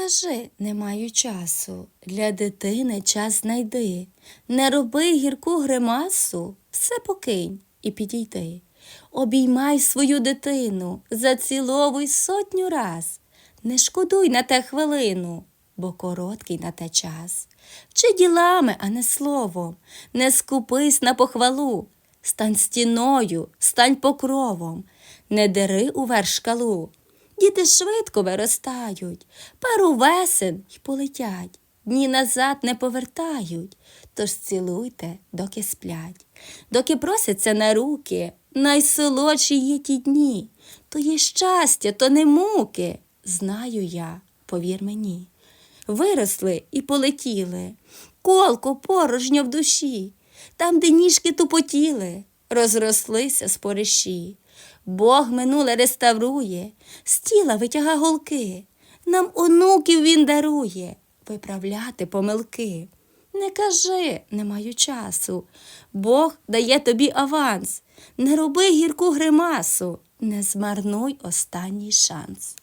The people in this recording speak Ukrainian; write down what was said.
кажи, не маю часу. Для дитини час знайди. Не роби гірку гримасу, все покинь і підійди. Обіймай свою дитину, заціловуй сотню раз. Не шкодуй на те хвилину, бо короткий на те час. Вчи ділами, а не словом, не скупись на похвалу. Стань стіною, стань покровом, не дери уверх шкалу. Діти швидко виростають, пару весен й полетять, дні назад не повертають, тож цілуйте, доки сплять, доки просяться на руки, найсолодші є ті дні, то є щастя, то не муки. Знаю я, повір мені. Виросли і полетіли, колко порожньо в душі, там, де ніжки тупотіли, розрослися спориші. Бог минуле реставрує, з тіла витяга голки, нам онуків він дарує виправляти помилки. Не кажи, не маю часу. Бог дає тобі аванс. Не роби гірку гримасу, не змарнуй останній шанс.